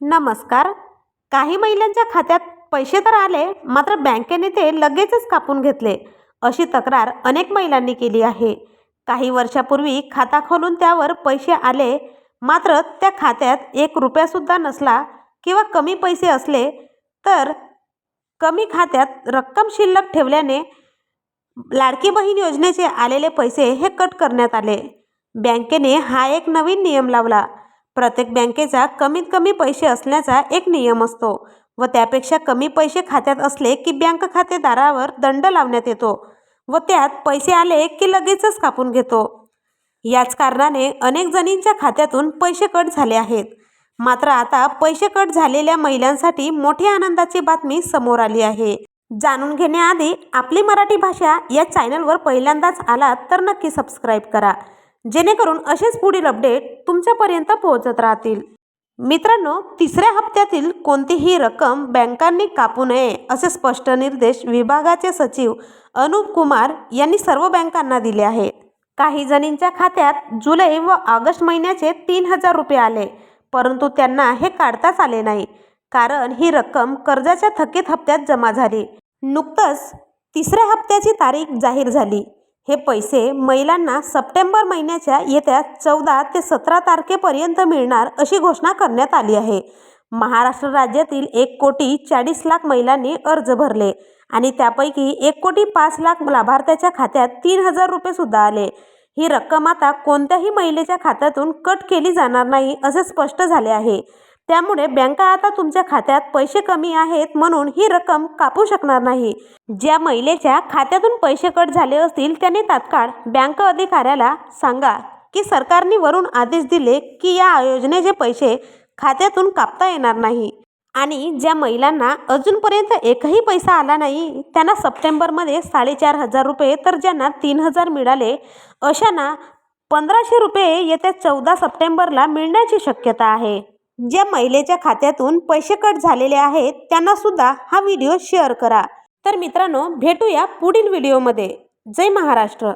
नमस्कार. काही महिलांच्या खात्यात पैसे तर आले मात्र बँकेने ते लगेचच कापून घेतले. अशी तक्रार अनेक महिलांनी केली आहे. काही वर्षापूर्वी खाता खोलून त्यावर पैसे आले मात्र त्या खात्यात एक रुपयासुद्धा नसला किंवा कमी पैसे असले तर कमी खात्यात रक्कम शिल्लक ठेवल्याने लाडकी बहीण योजनेचे आलेले पैसे हे कट करण्यात आले. बँकेने हा एक नवीन नियम लावला. प्रत्येक बँकेचा कमीत कमी पैसे असण्याचा एक नियम असतो व त्यापेक्षा कमी पैसे खात्यात असले की बँक खातेदारावर दंड लावण्यात येतो व त्यात पैसे आले की लगेचच कापून घेतो. याच कारणाने अनेक जणींच्या खात्यातून पैसे कट झाले आहेत. मात्र आता पैसे कट झालेल्या महिलांसाठी मोठी आनंदाची बातमी समोर आली आहे. जाणून घेण्याआधी आपली मराठी भाषा या चॅनलवर पहिल्यांदाच आलात तर नक्की सबस्क्राईब करा. जेणेकरून असेच पुढील अपडेट तुमच्यापर्यंत पोहोचत राहतील. मित्रांनो तिसऱ्या हप्त्यातील कोणतीही रक्कम बँकांनी कापू नये असे स्पष्ट निर्देश विभागाचे सचिव अनुप कुमार यांनी सर्व बँकांना दिले आहेत. काही जणींच्या खात्यात जुलै व ऑगस्ट महिन्याचे तीन हजार रुपये आले परंतु त्यांना हे काढताच आले नाही कारण ही रक्कम कर्जाच्या थकीत हप्त्यात जमा झाली. नुकतंच तिसऱ्या हप्त्याची तारीख जाहीर झाली. हे पैसे महिलांना सप्टेंबर महिन्याच्या येत्या चौदा ते सतरा तारखेपर्यंत मिळणार अशी घोषणा करण्यात आली आहे. महाराष्ट्र राज्यातील एक कोटी चाळीस लाख महिलांनी अर्ज भरले आणि त्यापैकी एक कोटी पाच लाख लाभार्थ्याच्या खात्यात तीन हजार रुपयेसुद्धा आले. ही रक्कम आता कोणत्याही महिलेच्या खात्यातून कट केली जाणार नाही असे स्पष्ट झाले आहे. त्यामुळे बँका आता तुमच्या खात्यात पैसे कमी आहेत म्हणून ही रक्कम कापू शकणार नाही. ज्या महिलेच्या खात्यातून पैसे कट झाले असतील त्याने तात्काळ बँक अधिकाऱ्याला सांगा की सरकारने वरून आदेश दिले की या योजनेचे पैसे खात्यातून कापता येणार नाही. आणि ज्या महिलांना अजूनपर्यंत एकही पैसा आला नाही त्यांना सप्टेंबरमध्ये साडेचार हजार रुपये तर ज्यांना तीन हजार मिळाले अशांना पंधराशे रुपये येत्या चौदा सप्टेंबरला मिळण्याची शक्यता आहे. ज्या महिलेच्या खात्यातून पैसे कट झालेले आहेत त्यांना सुद्धा हा व्हिडिओ शेअर करा. तर मित्रांनो भेटूया पुढील व्हिडिओमध्ये. जय महाराष्ट्र.